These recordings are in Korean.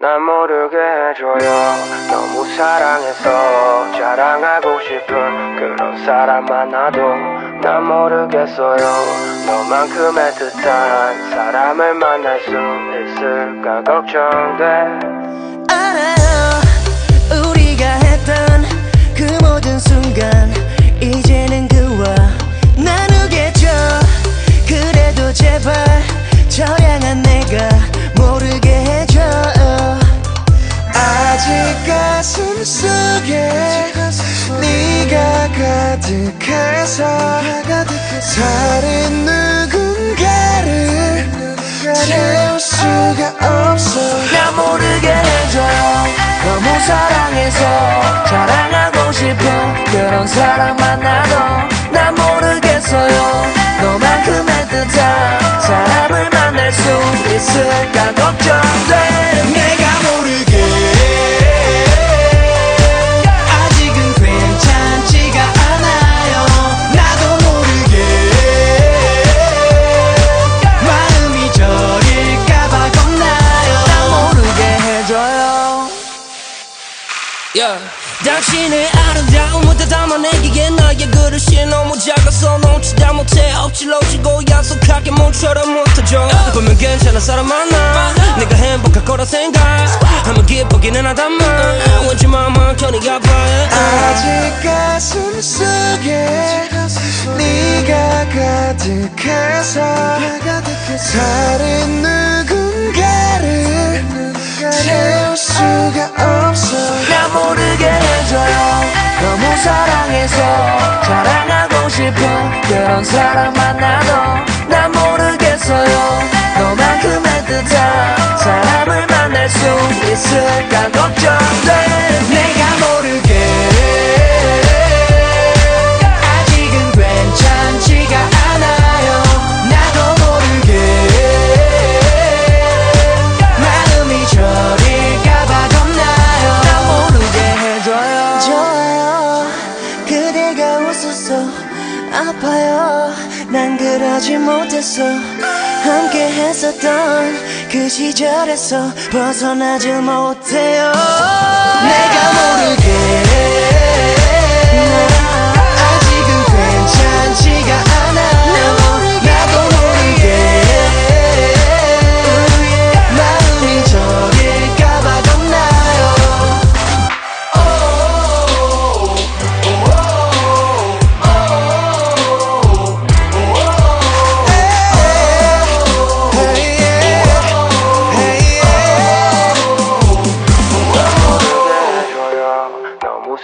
난 모르게 해줘요. 너무 사랑해서 자랑하고 싶은 그런 사람 만나도 난 모르겠어요. 너만큼 애틋한 사람을 만날 수 있을까 걱정돼 가슴 속에 네가 가득해서 다른 누군가를 채울 수가 없어. 나 모르게 해줘요 너무 사랑해서 자랑하고 싶어. 그런 사람 yeah. 당신의 아름다움을 담아내기에 나의 그릇이 너무 작아서 놓치다 못해 억지로 지고 약속하게 모처럼 못하죠 보면 괜찮은 사람 만나. 내가 행복할 거라 생각. 하면 기쁘기는 하다만 왠지 마음은 편히 아파해 아직 가슴 속에 네가 가득해서 다른 누군가를 채울 수가 그런 사람 만나도 난 모르겠어요. 너만큼 애틋한 사람을 만날 수 있을까 걱정 아파요. 난 그러지 못했어. 함께 했었던 그 시절에서 벗어나질 못해요. 내가 모르게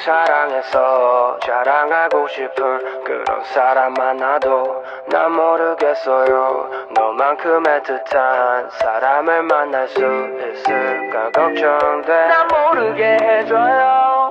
사랑해서 자랑하고 싶은 그런 사람 만나도 난 모르겠어요. 너만큼 애틋한 사람을 만날 수 있을까 걱정돼. 난 모르게 해줘요